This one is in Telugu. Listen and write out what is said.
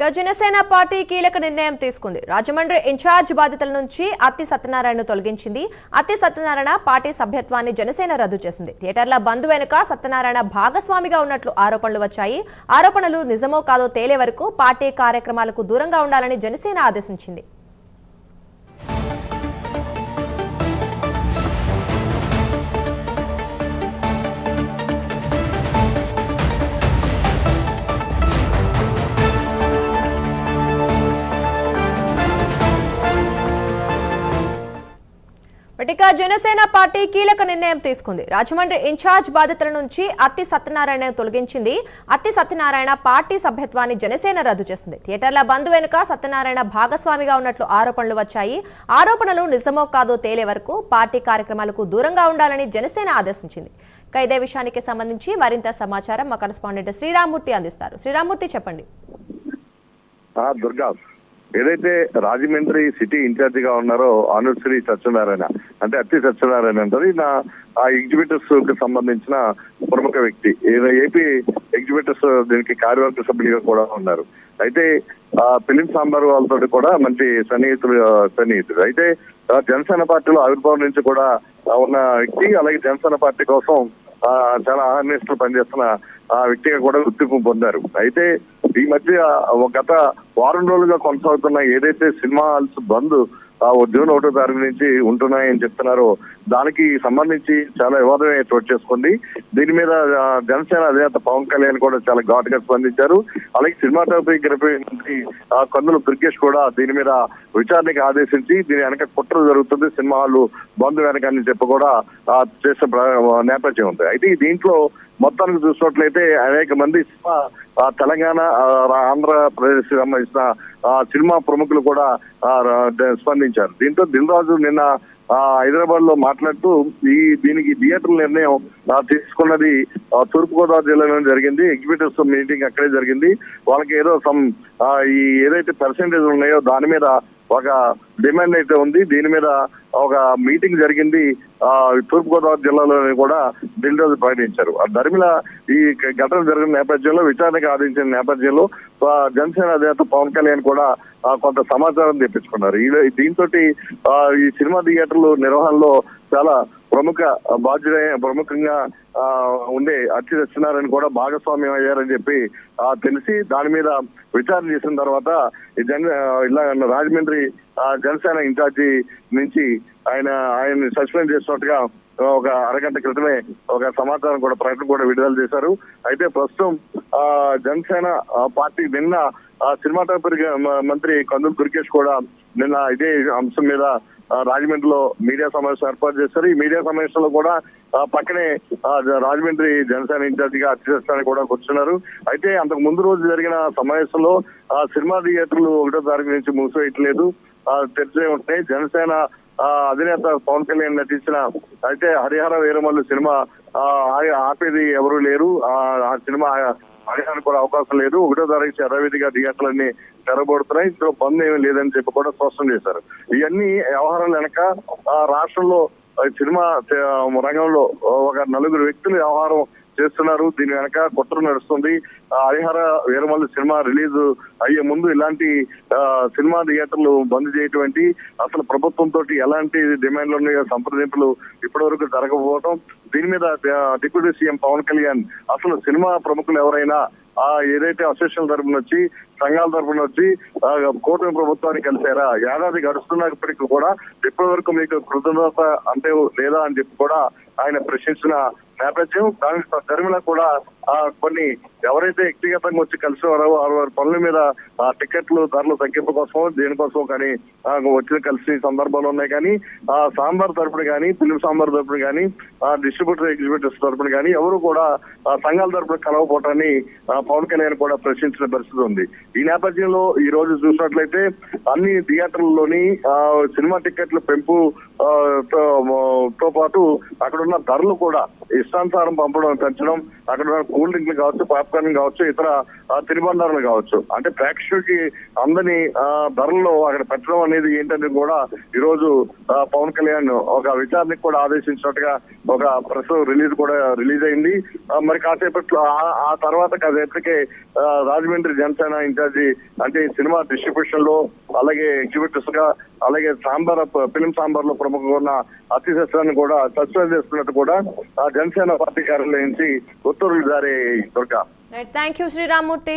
ఇక జనసేన పార్టీ కీలక నిర్ణయం తీసుకుంది. రాజమండ్రి ఇన్ఛార్జ్ బాధ్యతల నుంచి అత్తి సత్యనారాయణను తొలగించింది. అత్తి సత్యనారాయణ పార్టీ సభ్యత్వాన్ని జనసేన రద్దు చేసింది. థియేటర్ల బంద్ వెనుక సత్యనారాయణ భాగస్వామిగా ఉన్నట్లు ఆరోపణలు వచ్చాయి. ఆరోపణలు నిజమో కాదో తేలే వరకు పార్టీ కార్యక్రమాలకు దూరంగా ఉండాలని జనసేన ఆదేశించింది. ఇక జనసేన పార్టీ కీలక నిర్ణయం తీసుకుంది. రాజమండ్రి ఇన్ఛార్జ్ బాధ్యతల నుంచి అత్తి సత్యనారాయణ తొలగించింది. అత్తి సత్యనారాయణ పార్టీ సభ్యత్వాన్ని జనసేన రద్దు చేసింది. థియేటర్ల బంద్ వెనుక సత్యనారాయణ భాగస్వామిగా ఉన్నట్లు ఆరోపణలు వచ్చాయి. ఆరోపణలు నిజమో కాదో తేలే వరకు పార్టీ కార్యక్రమాలకు దూరంగా ఉండాలని జనసేన ఆదేశించింది. ఇదే విషయానికి సంబంధించి మరింత సమాచారం మా కరస్పాండెంట్ శ్రీరామూర్తి అందిస్తారు. శ్రీరామూర్తి చెప్పండి. దుర్గా ఏదైతే రాజమండ్రి సిటీ ఇన్ఛార్జ్గా ఉన్నారో అనుశ్రీ సత్యనారాయణ అంటే అత్తి సత్యనారాయణ అంటారు. ఈయన ఆ ఎగ్జిబిటర్స్కి సంబంధించిన ప్రముఖ వ్యక్తి. ఈయన ఏపీ ఎగ్జిబిటర్స్ దీనికి కార్యవర్గ సభ్యులుగా కూడా ఉన్నారు. అయితే ఆ ఫిలిం సాంబార్ వాళ్ళతో కూడా మంచి సన్నిహితులు సన్నిహితుడు అయితే జనసేన పార్టీలో ఆవిర్భావం నుంచి కూడా ఉన్న వ్యక్తి అలాగే జనసేన పార్టీ కోసం ఆ చాలా ఆహర్నిస్తులు పనిచేస్తున్న ఆ వ్యక్తిగా కూడా గుర్తింపు పొందారు. అయితే ఈ మధ్య ఒక గత వారం రోజులుగా కొనసాగుతున్న ఏదైతే సినిమా హాల్స్ బంద్ జూన్ ఒకటో తారీఖు నుంచి ఉంటున్నాయని చెప్తున్నారో దానికి సంబంధించి చాలా వివాదమే చోటు చేసుకుంది. దీని మీద జనసేన అధినేత పవన్ కళ్యాణ్ కూడా చాలా ఘాటుగా స్పందించారు. అలాగే సినిమాటోగ్రఫీ మంత్రి ఆ, కందుల దుర్గేష్ కూడా దీని మీద విచారణకి ఆదేశించి దీని వెనక కుట్ర జరుగుతుంది సినిమా హాల్ బంద్ వెనక అని చెప్పి కూడా చేసిన నేపథ్యం ఉంది. అయితే దీంట్లో మొత్తానికి చూసినట్లయితే అనేక మంది సినిమా, తెలంగాణ ఆంధ్రప్రదేశ్ సంబంధించిన సినిమా ప్రముఖులు కూడా స్పందించారు. దీంతో దిల్ రాజు నిన్న హైదరాబాద్లో మాట్లాడుతూ ఈ దీనికి థియేటర్ నిర్ణయం తీసుకున్నది తూర్పుగోదావరి జిల్లాలో జరిగింది. ఎగ్జిబిటర్స్ మీటింగ్ అక్కడే జరిగింది. వాళ్ళకి ఏదో సమ్ ఈ ఏదైతే పర్సెంటేజ్ ఉన్నాయో దాని మీద ఒక డిమాండ్ అయితే ఉంది. దీని మీద ఒక మీటింగ్ జరిగింది ఆ తూర్పుగోదావరి జిల్లాలోని కూడా దిల్ ప్రకటించారు. ఆ ధర్మిల ఈ ఘటన జరిగిన నేపథ్యంలో విచారణకు ఆదించిన నేపథ్యంలో జనసేన అధినేత పవన్ కళ్యాణ్ కూడా కొంత సమాచారం తెప్పించుకున్నారు. ఈ దీంతో ఈ సినిమా థియేటర్లు నిర్వహణలో చాలా ప్రముఖ బాధ్యత ప్రముఖంగా ఆ, ఉండే అచ్చి సత్యనారాయణ కూడా భాగస్వామ్యం అయ్యారని చెప్పి ఆ, తెలిసి దాని మీద విచారణ చేసిన తర్వాత ఈ ఇలా రాజమండ్రి జనసేన ఇన్ఛార్జి నుంచి ఆయన ఆయన్ని సస్పెండ్ చేసినట్టుగా ఒక అరగంట క్రితమే ఒక సమాచారం కూడా ప్రకటన కూడా విడుదల చేశారు. అయితే ప్రస్తుతం ఆ జనసేన పార్టీ నిన్న ఆ సినిమాటోగ్రఫీ మంత్రి కందులు దుర్గేష్ కూడా నిన్న ఇదే అంశం మీద రాజమండ్రిలో మీడియా సమావేశం ఏర్పాటు చేశారు. ఈ మీడియా సమావేశంలో కూడా ఆ, పక్కనే ఆ, రాజమండ్రి జనసేన ఇన్ఛార్జిగా అత్యవసరానికి కూడా కూర్చున్నారు. అయితే అంతకు ముందు రోజు జరిగిన సమావేశంలో ఆ సినిమా థియేటర్లు ఒకటో తారీఖు నుంచి మూసివేయట్లేదు. ఆ, తెరిచే ఉంటాయి జనసేన అధినేత పవన్ కళ్యాణ్ నటించిన అయితే హరిహర వీరమల్లు సినిమా ఆ, ఆపేది ఎవరు లేరు. ఆ సినిమా ఆడడానికి కూడా అవకాశం లేదు. ఒకటో తారీఖు యథావిధిగా థియేటర్లన్నీ తెరబడుతున్నాయి. ఇందులో బంద్ ఏమీ లేదని చెప్పి కూడా స్పష్టం చేశారు. ఇవన్నీ వ్యవహారాలు వెనక ఆ రాష్ట్రంలో సినిమా రంగంలో ఒక నలుగురు వ్యక్తులు వ్యవహారం చేస్తున్నారు. దీని వెనక కుట్ర నడుస్తుంది. హరిహర వీరమల్లి సినిమా రిలీజ్ అయ్యే ముందు ఇలాంటి సినిమా థియేటర్లు బంద్ చేయటువంటి అసలు ప్రభుత్వంతో ఎలాంటి డిమాండ్లు ఉన్నాయో సంప్రదింపులు ఇప్పటి వరకు జరగకపోవడం దీని మీద డిప్యూటీ సీఎం పవన్ కళ్యాణ్ అసలు సినిమా ప్రముఖులు ఎవరైనా ఆ ఏదైతే అసోసియేషన్ తరపున వచ్చి సంఘాల తరపున వచ్చి కూటమి ప్రభుత్వాన్ని కలిసారా ఏడాది గడుస్తున్నప్పటికీ కూడా ఇప్పటి వరకు మీకు కృతజ్ఞత అంటే లేదా అని చెప్పి కూడా ఆయన ప్రశ్నించిన నేపథ్యం దానికి ధర్మిల కూడా ఆ, కొన్ని ఎవరైతే వ్యక్తిగతంగా వచ్చి కలిసి వారో వారి వారి పనుల మీద ఆ టికెట్లు ధరలు తగ్గింపు కోసం దేనికోసం కానీ వచ్చిన వచ్చి కలిసి సందర్భాలు ఉన్నాయి కానీ ఆ సాంబార్ తరపున కానీ ఫిలిం సాంబార్ తరపున కానీ ఆ డిస్ట్రిబ్యూటర్ ఎగ్జిబిటర్స్ తరపున కానీ ఎవరు కూడా ఆ సంఘాల తరపున కలవపోవటాన్ని ఆ, పవన్ కళ్యాణ్ కూడా ప్రశ్నించిన పరిస్థితి ఉంది. ఈ నేపథ్యంలో ఈ రోజు చూసినట్లయితే అన్ని థియేటర్లలోని సినిమా టికెట్ల పెంపు తో తో పాటు అక్కడ ఉన్న ధరలు కూడా ఇష్టానుసారం పంపడం పెంచడం అక్కడ ఉన్న కూల్ డ్రింక్లు కావచ్చు పాప్కార్న్ కావచ్చు ఇతర తినుబండారాలు కావచ్చు. అంటే ప్రేక్షకులకి అందని ఆ, ధరల్లో అక్కడ పెట్టడం అనేది ఏంటనేది కూడా ఈ రోజు పవన్ కళ్యాణ్ ఒక విచారణకు కూడా ఆదేశించినట్టుగా ఒక ప్రెస్ రిలీజ్ కూడా రిలీజ్ అయింది. మరి కాసేపట్లో ఆ- ఆ తర్వాత కాసేపటికే రాజమండ్రి జనసేన ఇన్ఛార్జి అంటే సినిమా డిస్ట్రిబ్యూషన్లో అలాగే ఎగ్జిబిటర్స్గా అలాగే సాంబార్ ఫిలిం సాంబార్లో ప్రముఖంగా ఉన్న అతి శస్త్రాన్ని కూడా సస్పెండ్ చేస్తున్నట్టు కూడా ఆ జనసేన పార్టీ కార్యాలయం నుంచి ఉత్తర్వులు జారీ దుర్గా. Thank you Sriramamurthy